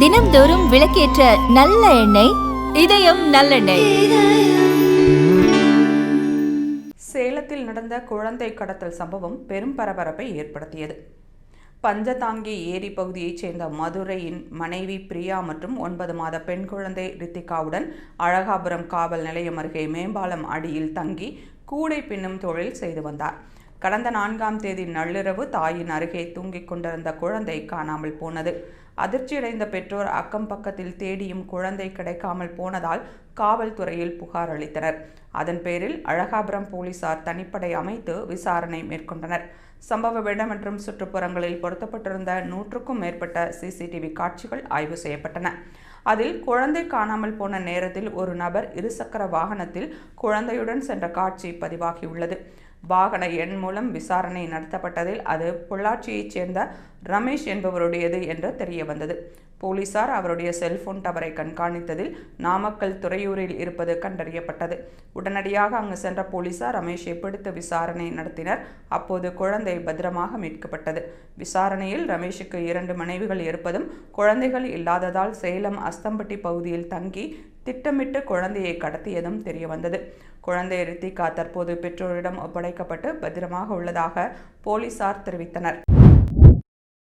தினம்தோறும் விளக்கேற்ற நல்ல எண்ணெய் இதயம் நல்லெண்ணெய். சேலத்தில் நடந்த குழந்தை கடத்தல் சம்பவம் பெரும் பரபரப்பை ஏற்படுத்தியது. பஞ்சதாங்கி ஏரி பகுதியைச் சேர்ந்த மதுரையின் மனைவி பிரியா மற்றும் ஒன்பது மாத பெண் குழந்தை ரித்திகாவுடன் அழகாபுரம் காவல் நிலையம் அருகே மேம்பாலம் அடியில் தங்கி கூடை பின்னும் தொழில் செய்து வந்தார். கடந்த நான்காம் தேதி நள்ளிரவு தாயின் அருகே தூங்கிக் கொண்டிருந்த குழந்தை காணாமல் போனது. அதிர்ச்சியடைந்த பெற்றோர் அக்கம் பக்கத்தில் தேடியும் குழந்தை கிடைக்காமல் போனதால் காவல்துறையில் புகார் அளித்தனர். அதன் பேரில் அழகாபுரம் போலீசார் தனிப்படை அமைத்து விசாரணை மேற்கொண்டனர். சம்பவ இடம் மற்றும் சுற்றுப்புறங்களில் பொருத்தப்பட்டிருந்த நூற்றுக்கும் மேற்பட்ட சிசிடிவி காட்சிகள் ஆய்வு செய்யப்பட்டன. அதில் குழந்தை காணாமல் போன நேரத்தில் ஒரு நபர் இருசக்கர வாகனத்தில் குழந்தையுடன் சென்ற காட்சி பதிவாகியுள்ளது. வாகன எண் மூலம் விசாரணை நடத்தப்பட்டதில் அது பொள்ளாச்சியைச் சேர்ந்த ரமேஷ் என்பவருடையது என்று தெரிய வந்தது போலீசார் அவருடைய செல்போன் டவரை கண்காணித்ததில் நாமக்கல் துறையூரில் இருப்பது கண்டறியப்பட்டது. உடனடியாக அங்கு சென்ற போலீசார் ரமேஷை பிடித்து விசாரணை நடத்தினர். அப்போது குழந்தை பத்திரமாக மீட்கப்பட்டது. விசாரணையில் ரமேஷுக்கு இரண்டு மனைவிகள் இருப்பதும் குழந்தைகள் இல்லாததால் சேலம் அஸ்தம்பட்டி பகுதியில் தங்கி திட்டமிட்டு குழந்தையை கடத்தியதும் தெரியவந்தது. குழந்தை ரித்திகா தற்போது பெற்றோரிடம் ஒப்படைக்கப்பட்டு பத்திரமாக உள்ளதாக போலீசார் தெரிவித்தனர்.